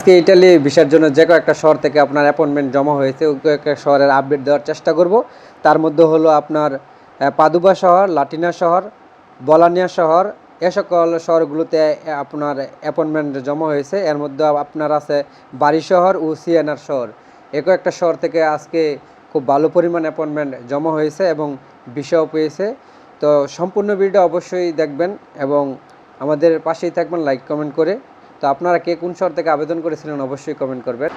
আজকে ইটালি ভিসার জন্য যে কয়েকটা শহর থেকে আপনার অ্যাপয়েন্টমেন্ট জমা হয়েছে কয়েকটা শহরের আপডেট দেওয়ার চেষ্টা করব। তার মধ্যে হলো আপনার পাদুবা শহর, লাটিনা শহর, বলানিয়া শহর, এ সকল শহরগুলোতে আপনার অ্যাপয়েন্টমেন্ট জমা হয়েছে। এর মধ্যে আপনার আছে বাড়ি শহর ও সিএনআর শহর। এ কয়েকটা শহর থেকে আজকে খুব ভালো পরিমাণ অ্যাপয়েন্টমেন্ট জমা হয়েছে এবং বিষয়ও পেয়েছে। তো সম্পূর্ণ ভিডিও অবশ্যই দেখবেন এবং আমাদের পাশেই থাকবেন লাইক কমেন্ট করে। তো আপনারা কে কোন শহর থেকে আবেদন করেছিলেন অবশ্যই কমেন্ট করবেন।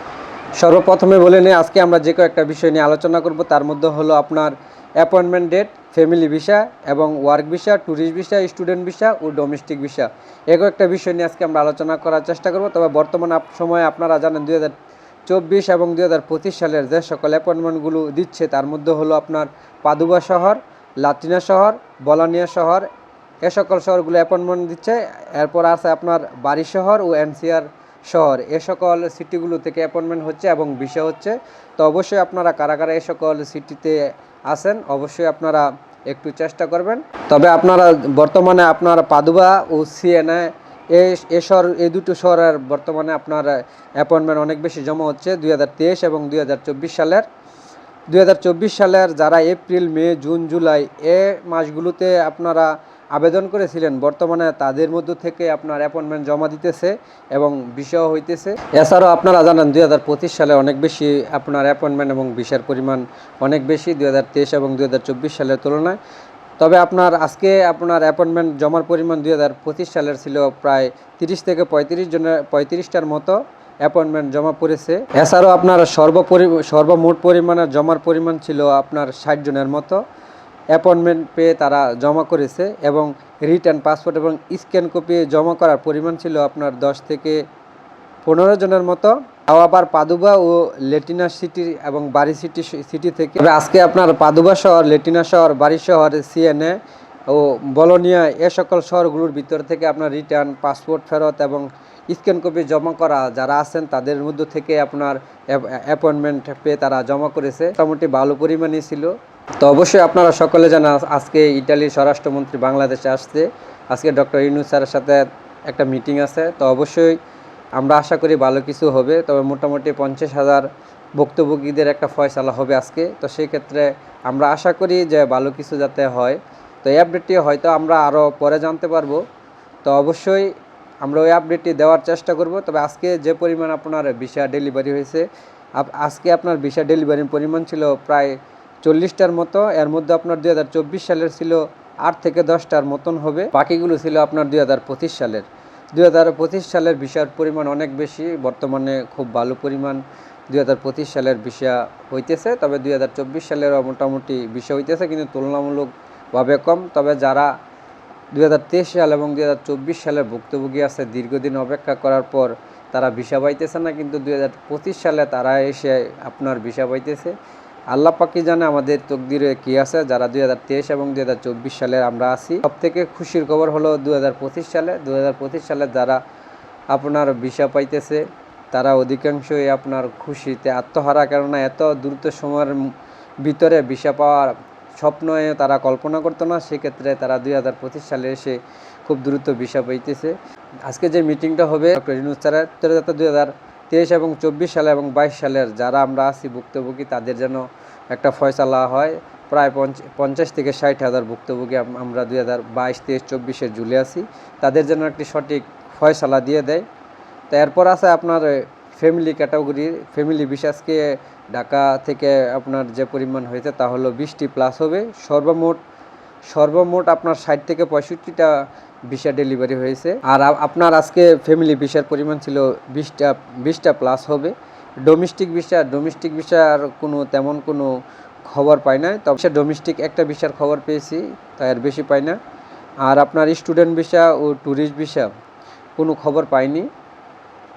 সর্বপ্রথমে বলে নিই, আজকে আমরা যে কয়েকটা বিষয় নিয়ে আলোচনা করব, তার মধ্যে হলো আপনার অ্যাপয়েন্টমেন্ট ডেট ফ্যামিলি ভিসা এবং work visa tourist visa student visa ও ডোমেস্টিক ভিসা এ কয়েকটা বিষয় নিয়ে আজকে আমরা আলোচনা করার চেষ্টা করব। তবে বর্তমান সময়ে আপনারা জানেন, দুই চব্বিশ এবং দুই হাজার পঁচিশ সালের যে সকল অ্যাপয়েন্টমেন্টগুলো দিচ্ছে, তার মধ্যে হলো আপনার পাদুবা শহর, লাতিনা শহর, বলানিয়া শহর এ সকল শহরগুলো অ্যাপয়েন্টমেন্ট দিচ্ছে। এরপর আছে আপনার বাড়ি শহর ও এনসিআর শহর। এ সকল সিটিগুলো থেকে অ্যাপয়েন্টমেন্ট হচ্ছে এবং বিষয় হচ্ছে। তো অবশ্যই আপনারা কারা কারা এ সকল সিটিতে আসেন অবশ্যই আপনারা একটু চেষ্টা করবেন। তবে আপনারা বর্তমানে আপনার পাদুবা ও সিএনএ এ শহর এই দুটো শহরের বর্তমানে আপনার অ্যাপয়েন্টমেন্ট অনেক বেশি জমা হচ্ছে দু হাজার তেইশ এবং দুই হাজার চব্বিশ সালের। দুই হাজার চব্বিশ সালের যারা এপ্রিল, মে, জুন, জুলাই এ মাসগুলোতে আপনারা আবেদন করেছিলেন। বর্তমানে তাদের মধ্য থেকে আপনার অ্যাপয়েন্টমেন্ট জমা দিতেছে এবং বিষয় হইতেছে। এছাড়াও আপনারা জানেন, দুই হাজার পঁচিশ সালে অনেক বেশি আপনার অ্যাপয়েন্টমেন্ট এবং ভিসার পরিমাণ অনেক বেশি, দুই হাজার তেইশ এবং দু হাজার চব্বিশ সালের তুলনায়। তবে আপনার আজকে আপনার অ্যাপয়েন্টমেন্ট জমার পরিমাণ দুই হাজার পঁচিশ সালের ছিল প্রায় তিরিশ থেকে পঁয়ত্রিশ জনের, পঁয়ত্রিশটার মতো অ্যাপয়েন্টমেন্ট জমা পড়েছে। এছাড়াও আপনার সর্বপরি, সর্বমোট পরিমাণের জমার পরিমাণ ছিল আপনার ষাট জনের মতো। অ্যাপয়েন্টমেন্ট পেয়ে তারা জমা করেছে এবং রিটার্ন পাসপোর্ট এবং স্ক্যান কপি জমা করার পরিমাণ ছিল আপনার দশ থেকে পনেরো জনের মতো। তাও আবার পাদুবা ও লেটিনা সিটি এবং বাড়ি সিটি সিটি থেকে। আজকে আপনার পাদুবা শহর, লেটিনা শহর বাড়ি শহর, সিএনএ ও বলোনিয়া এ সকল শহরগুলোর ভিতর থেকে আপনার রিটার্ন পাসপোর্ট ফেরত এবং স্ক্যান কপি জমা করা যারা আছেন তাদের মধ্য থেকে আপনার অ্যাপয়েন্টমেন্ট পেয়ে তারা জমা করেছে। মোটামুটি ভালো পরিমাণই ছিল। তো অবশ্যই আপনারা সকলে জানা আজকে ইটালির স্বরাষ্ট্রমন্ত্রী বাংলাদেশে আসছে। আজকে ডক্টর ইউনুস স্যারের সাথে একটা মিটিং আছে। তো অবশ্যই আমরা আশা করি ভালো কিছু হবে। তবে মোটামুটি পঞ্চাশ হাজার ভুক্তভোগীদের একটা ফয়সালা হবে আজকে। তো সেই ক্ষেত্রে আমরা আশা করি যে ভালো কিছু যাতে হয়। তো এই আপডেটটি হয়তো আমরা আরও পরে জানতে পারব। তো অবশ্যই আমরা ওই আপডেটটি দেওয়ার চেষ্টা করব। তবে আজকে যে পরিমাণ আপনার ভিসা ডেলিভারি হয়েছে আজকে আপনার ভিসা ডেলিভারির পরিমাণ ছিল প্রায় চল্লিশটার মতো, এর মধ্যে আপনার দুই হাজার চব্বিশ সালের ছিল আট থেকে দশটার মতন হবে। বাকিগুলো ছিল আপনার দুই হাজার পঁচিশ সালের। দুই হাজার পঁচিশ সালের ভিসার পরিমাণ অনেক বেশি, বর্তমানে খুব ভালো পরিমাণ দুই হাজার পঁচিশ সালের ভিসা হইতেছে, তবে দুই সালেরও মোটামুটি ভিসা হইতেছে, কিন্তু তুলনামূলকভাবে কম। তবে যারা দুই হাজার তেইশ সাল এবং দুই হাজার চব্বিশ সালের ভুক্তভোগী আছে, দীর্ঘদিন অপেক্ষা করার পর তারা ভিসা পাইতেছে না, কিন্তু দুই হাজার পঁচিশ সালে তারা এসে আপনার ভিসা পাইতেছে। আল্লাহ পাকি জানে আমাদের তকদিরে কি আছে? যারা দুই হাজার তেইশ এবং দুই হাজার চব্বিশ সালে আমরা আছি সব থেকে খুশির খবর হলো দুই হাজার পঁচিশ সালে। দুই হাজার পঁচিশ সালে যারা আপনার ভিসা পাইতেছে, তারা অধিকাংশই আপনার খুশিতে আত্মহারা। কেননা এত দ্রুত সময়ের ভিতরে ভিসা পাওয়ার স্বপ্নে তারা কল্পনা করতো না। সেক্ষেত্রে তারা দুই হাজার পঁচিশ সালে এসে খুব দ্রুত ভিসা পাইতেছে। আজকে যে মিটিংটা হবে, ডক্টর হাজার তেইশ এবং চব্বিশ সালে এবং বাইশ সালের যারা আমরা আছি ভুক্তভোগী, তাদের যেন একটা ফয়সালা হয়। প্রায় পঞ্চ- পঞ্চাশ থেকে ষাট হাজার ভুক্তভোগী আমরা দুই হাজার বাইশ, তেইশ চব্বিশে জুলে আছি। তাদের জন্য একটি সঠিক ফয়সালা দিয়ে দেয়। তো এরপর আছে আপনার ফ্যামিলি ক্যাটাগরির ফ্যামিলি বিশ্বাসকে ঢাকা থেকে আপনার যে পরিমাণ হয়েছে তা হলো বিশটি প্লাস হবে। সর্বমোট সর্বমোট আপনার ষাট থেকে পঁয়ষট্টিটা ভিসা ডেলিভারি হয়েছে। আর আপনার আজকে ফ্যামিলি ভিসার পরিমাণ ছিল বিশটা বিশটা প্লাস হবে। ডোমেস্টিক ভিসা ডোমেস্টিক ভিসার কোনো তেমন কোনো খবর পাই না তবে সে ডোমেস্টিক একটা ভিসার খবর পেয়েছি, তাই আর বেশি পাই না। আর আপনার স্টুডেন্ট ভিসা ও ট্যুরিস্ট ভিসা কোনো খবর পাইনি।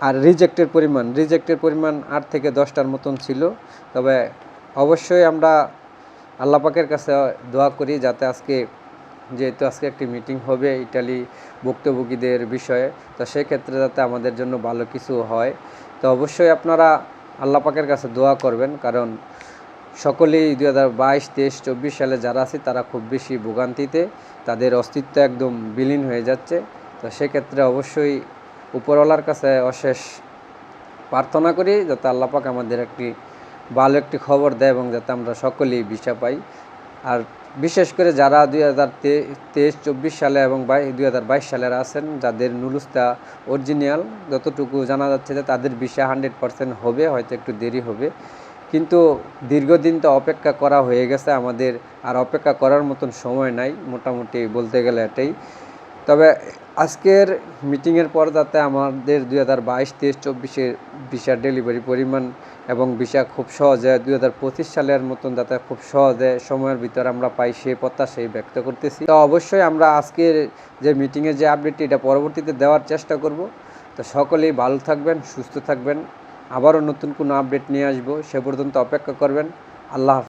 আর রিজেক্টের পরিমাণ রিজেক্টের পরিমাণ আট থেকে দশটার মতন ছিল। তবে অবশ্যই আমরা আল্লাপাকের কাছে দোয়া করি যাতে আজকে যেহেতু আজকে একটি মিটিং হবে ইটালি ভুক্তভোগীদের বিষয়ে, তো সেক্ষেত্রে যাতে আমাদের জন্য ভালো কিছু হয়। তো অবশ্যই আপনারা আল্লাহ পাকের কাছে দোয়া করবেন, কারণ সকলেই দুই হাজার বাইশ, তেইশ, চব্বিশ সালে যারা আছে তারা খুব বেশি ভোগান্তিতে, তাদের অস্তিত্ব একদম বিলীন হয়ে যাচ্ছে। তো সেক্ষেত্রে অবশ্যই উপরওয়ালার কাছে অশেষ প্রার্থনা করি, যাতে আল্লাহ পাক আমাদের একটি ভালো একটি খবর দেয় এবং যাতে আমরা সকলেই ভিসা পাই। আর বিশেষ করে যারা দুই হাজার তেইশ, চব্বিশ সালে এবং দুই হাজার বাইশ সালের আছেন, যাদের নুলুস্তা অরিজিনাল, যতটুকু জানা যাচ্ছে যে তাদের ভিসা হান্ড্রেড পারসেন্ট হবে, হয়তো একটু দেরি হবে। কিন্তু দীর্ঘদিন তো অপেক্ষা করা হয়ে গেছে, আমাদের আর অপেক্ষা করার মতন সময় নাই, মোটামুটি বলতে গেলে এটাই। তবে আজকের মিটিংয়ের পর যাতে আমাদের দুই হাজার বাইশ, তেইশ চব্বিশের ভিসার ডেলিভারি পরিমাণ এবং ভিসা খুব সহজে দুই হাজার পঁচিশ সালের মতন যাতে খুব সহজে সময়ের ভিতরে আমরা পাই সেই প্রত্যাশাই ব্যক্ত করতেছি। তো অবশ্যই আমরা আজকের যে মিটিংয়ের যে আপডেটটি, এটা পরবর্তীতে দেওয়ার চেষ্টা করব। তো সকলেই ভালো থাকবেন, সুস্থ থাকবেন। আবারও নতুন কোনো আপডেট নিয়ে আসব। সে পর্যন্ত অপেক্ষা করবেন। আল্লাহ।